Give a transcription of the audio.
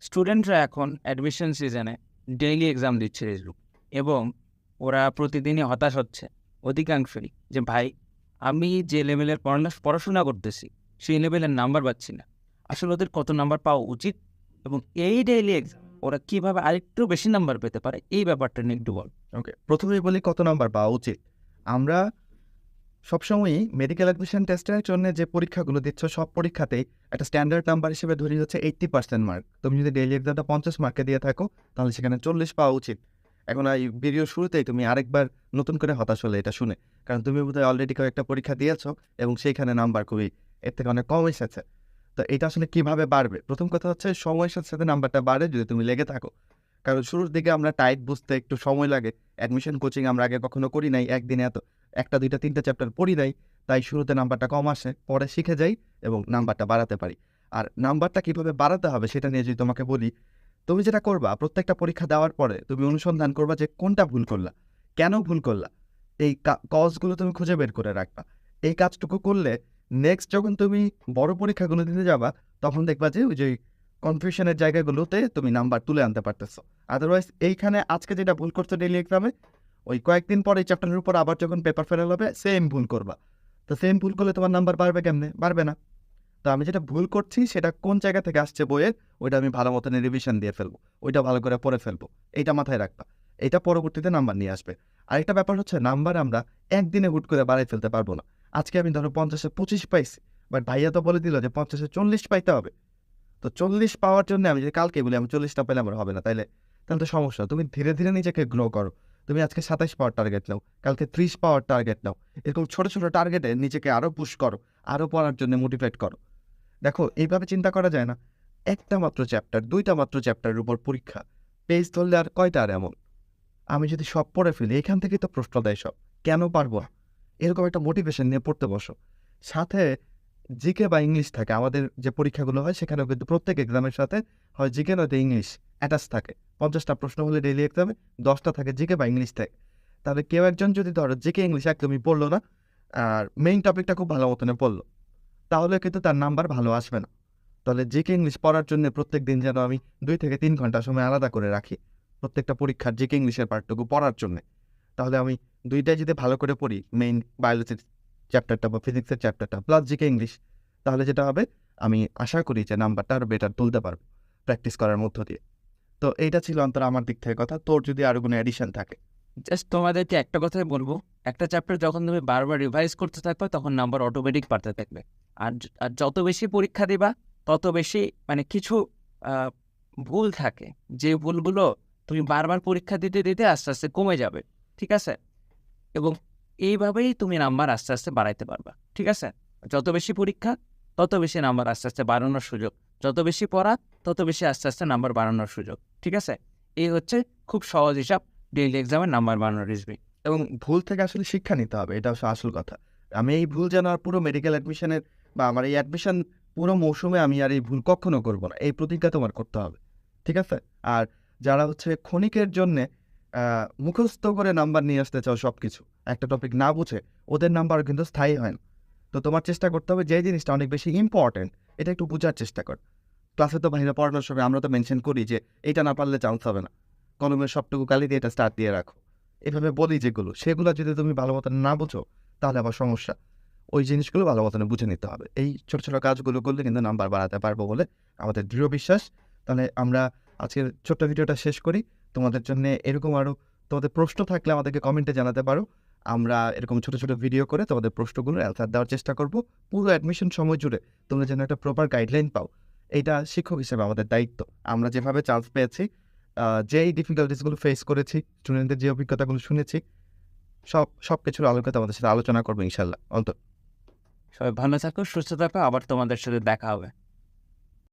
স্টুডেন্টরা এখন অ্যাডমিশন সিজনে ডেইলি এক্সাম দিচ্ছে রেজলুক এবং ওরা প্রতিদিনই হতাশ হচ্ছে, অধিকাংশই যে, ভাই, আমি যে লেভেলের পড়াশোনা করতেছি, সেই লেভেলের নাম্বার পাচ্ছি না। আসলে ওদের কত নাম্বার পাওয়া উচিত? এবং এই ডেইলি এক্সাম ওরা কীভাবে আরেকটু বেশি নাম্বার পেতে পারে, এই ব্যাপারটা নিয়ে একটু বল। ওকে প্রথমেই বলি কত নাম্বার পাওয়া উচিত। আমরা সবসময়ই মেডিকেল অ্যাডমিশন টেস্টের জন্য যে পরীক্ষাগুলো দিচ্ছ, সব পরীক্ষাতেই একটা স্ট্যান্ডার্ড নাম্বার হিসেবে ধরি হচ্ছে এইট্টি পার্সেন্ট মার্ক তুমি যদি ডেইলি এক্সামটা পঞ্চাশ মার্কে দিয়ে থাকো, তাহলে সেখানে চল্লিশ পাওয়া উচিত। এখন এই ভিডিও শুরুতেই তুমি আরেকবার নতুন করে হতাশ হলে এটা শুনে। কারণ তুমি বোধহয় অলরেডি কয়েকটা পরীক্ষা দিয়েছ এবং সেইখানে নাম্বার খুবই এর থেকে অনেক কম এসেছে। তো এটা আসলে কীভাবে বাড়বে? প্রথম কথা হচ্ছে সময়ের সাথে সাথে নাম্বারটা বাড়ে যদি তুমি লেগে থাকো। কারণ শুরুর দিকে আমরা টাইট বুঝতে একটু সময় লাগে। অ্যাডমিশন কোচিং আমরা আগে কখনো করি নাই একদিনে এত। একটা, দুইটা, তিনটা চ্যাপ্টার পড়ি নাই, তাই শুরুতে নাম্বারটা কম আসে, পরে শিখে যাই এবং নাম্বারটা বাড়াতে পারি। আর নাম্বারটা কীভাবে বাড়াতে হবে সেটা নিয়ে যদি তোমাকে বলি, তুমি যেটা করবা, প্রত্যেকটা পরীক্ষা দেওয়ার পরে তুমি অনুসন্ধান করবা যে কোনটা ভুল করলা, কেন ভুল করলা। এই কজগুলো তুমি খুঁজে বের করে রাখবা। এই কাজটুকু করলে নেক্সট যখন তুমি বড় পরীক্ষাগুলো দিতে যাবা, তখন দেখবা যে ওই যে কনফিউশনের জায়গাগুলোতে তুমি নাম্বার তুলে আনতে পারতেছো। আদারওয়াইজ এইখানে আজকে যেটা ভুল করছ ডেইলি এক্সামে ওই কয়েকদিন পরে এই চ্যাপ্টারের উপর আবার যখন পেপার ফেরাল হবে সেম ভুল করবা। তো সেম ভুল করলে তোমার নাম্বার বাড়বে কেমনে? বাড়বে না। তো আমি যেটা ভুল করছি, সেটা কোন জায়গা থেকে আসছে বইয়ের, ওইটা আমি ভালো মতন রিভিশন দিয়ে ফেলব। ওইটা ভালো করে পড়ে ফেলব। এইটা মাথায় রাখবা। এটা পরবর্তীতে নাম্বার নিয়ে আসবে। আরেকটা ব্যাপার হচ্ছে নাম্বার আমরা একদিনে হুট করে বাড়াই ফেলতে পারব না। আজকে আমি ধরো পঞ্চাশে পঁচিশ পাইছি বাট ভাইয়া তো বলে দিল যে পঞ্চাশে চল্লিশ পাইতে হবে। তো চল্লিশ পাওয়ার জন্য আমি যদি কালকে বলি, আমি চল্লিশটা পেলে আমার হবে না, তাইলে? তাহলে তো সমস্যা। তুমি ধীরে ধীরে নিজেকে গ্রো করো। তুমি আজকে সাতাইশ পাওয়ার টার্গেট নাও, কালকে ত্রিশ পাওয়ার টার্গেট নাও। এরকম ছোট ছোট টার্গেটে নিজেকে আরও পুশ করো আরও পড়ার জন্য মোটিভেট করো। দেখো, এইভাবে চিন্তা করা যায় না। একটা মাত্র চ্যাপ্টার দুইটা মাত্র চ্যাপ্টারের উপর পরীক্ষা। পেজ ধরলে আর কয়টা আর এমন? আমি যদি সব পড়ে ফেলি, এখান থেকেই তো প্রশ্ন দেয় সব, কেন পারব এরকম একটা মোটিভেশন নিয়ে পড়তে বসো। সাথে জিকে বা ইংলিশ থাকে, আমাদের যে পরীক্ষাগুলো হয়, সেখানেও কিন্তু প্রত্যেক এক্সামের সাথে হয়, জিকে নয়তো ইংলিশ অ্যাটাচ থাকে। পঞ্চাশটা প্রশ্ন হলে ডেইলি এক্সামে দশটা থাকে জিকে বা ইংলিশ থাকে তাহলে কেউ একজন যদি ধরো জিকে, ইংলিশ একদমই পড়ল না, আর মেইন টপিকটা খুব ভালো মতনে পড়ল, তাহলে কিন্তু তার নাম্বার ভালো আসবে না। তাহলে জিকে, ইংলিশ পড়ার জন্য প্রত্যেক দিন যেন আমি দুই থেকে তিন ঘণ্টা সময় আলাদা করে রাখি, প্রত্যেকটা পরীক্ষার জিকে, ইংলিশের পার্টটুকু পড়ার জন্যে। তাহলে আমি দুইটাই যদি ভালো করে পড়ি মেইন বায়োলজির চ্যাপ্টারটা বা ফিজিক্সের চ্যাপ্টারটা প্লাস জিকে, ইংলিশ, তাহলে যেটা হবে, আমি আশা করি যে নাম্বারটা আরও বেটার তুলতে পারব প্র্যাকটিস করার মধ্য দিয়ে। তো এইটা ছিল অন্তর আমার দিক থেকে কথা। তোর যদি আরও কোনো অ্যাডিশন থাকে। জাস্ট তোমাদেরকে একটা কথাই বলব। একটা চ্যাপ্টার যখন তুমি বারবার রিভাইজ করতে থাকবে, তখন নাম্বার অটোমেটিক বাড়তে থাকবে। আর আর যত বেশি পরীক্ষা দিবা, তত বেশি মানে কিছু ভুল থাকে। যে ভুলগুলো তুমি বারবার পরীক্ষা দিতে দিতে আস্তে আস্তে কমে যাবে। ঠিক আছে? এবং এইভাবেই তুমি নাম্বার আস্তে আস্তে বাড়াইতে পারবা। ঠিক আছে? যত বেশি পরীক্ষা, তত বেশি নাম্বার আস্তে আস্তে বাড়ানোর সুযোগ। যত বেশি পড়া তত বেশি আস্তে আস্তে নাম্বার বাড়ানোর সুযোগ, ঠিক আছে? এই হচ্ছে খুব সহজ হিসাব ডেইলি এক্সামের নাম্বার বাড়ানোর রিজবি এবং ভুল থেকে আসলে শিক্ষা নিতে হবে, এটা হচ্ছে আসল কথা। আমি এই ভুল যেন আর পুরো মেডিকেল অ্যাডমিশনের বা আমার এই অ্যাডমিশন পুরো মৌসুমে আমি আর এই ভুল কখনো করব না, এই প্রতিজ্ঞা তোমার করতে হবে, ঠিক আছে? আর যারা হচ্ছে ক্ষণিকের জন্যে মুখস্থ করে নাম্বার নিয়ে আসতে চাও সব কিছু একটা টপিক না বুঝে, ওদের নাম্বার কিন্তু স্থায়ী হয় না। তো তোমার চেষ্টা করতে হবে যে জিনিসটা অনেক বেশি ইম্পর্টেন্ট এটা একটু বোঝার চেষ্টা কর। ক্লাসে তো বাইরে পড়ানোর সময় আমরা তো মেনশন করি যে এটা না পারলে চান্স হবে না। কলমের সবটুকু কালি দিয়ে এটা স্টার্ট দিয়ে রাখো। এভাবে বলি যেগুলো, সেগুলো যদি তুমি ভালো মতন না বুঝো, তাহলে আবার সমস্যা। ওই জিনিসগুলো ভালো মতন বুঝে নিতে হবে। এই ছোটো ছোটো কাজগুলো করলে কিন্তু নাম্বার বাড়াতে পারব বলে আমাদের দৃঢ় বিশ্বাস। তাহলে আমরা আজকের ছোট্ট ভিডিওটা শেষ করি। তোমাদের জন্য এরকম আরও তোমাদের প্রশ্ন থাকলে আমাদেরকে কমেন্টে জানাতে পারো। আমরা এরকম ছোটো ছোটো ভিডিও করে তোমাদের প্রশ্নগুলো অ্যান্সার দেওয়ার চেষ্টা করব। পুরো অ্যাডমিশন সময় জুড়ে তোমরা যেন একটা প্রপার গাইডলাইন পাও। এটা শিক্ষক হিসেবে আমাদের দায়িত্ব। আমরা যেভাবে চান্স পেয়েছি যেই ডিফিকাল্টিসগুলো ফেস করেছি স্টুডেন্টদের যে অভিজ্ঞতাগুলো শুনেছি, সব সব কিছুর আলোকে তোমাদের সাথে আলোচনা করব ইনশাল্লাহ অন্তত। সবাই ভালো থাকো, সুস্থ থাকো, আবার তোমাদের সাথে দেখা হবে।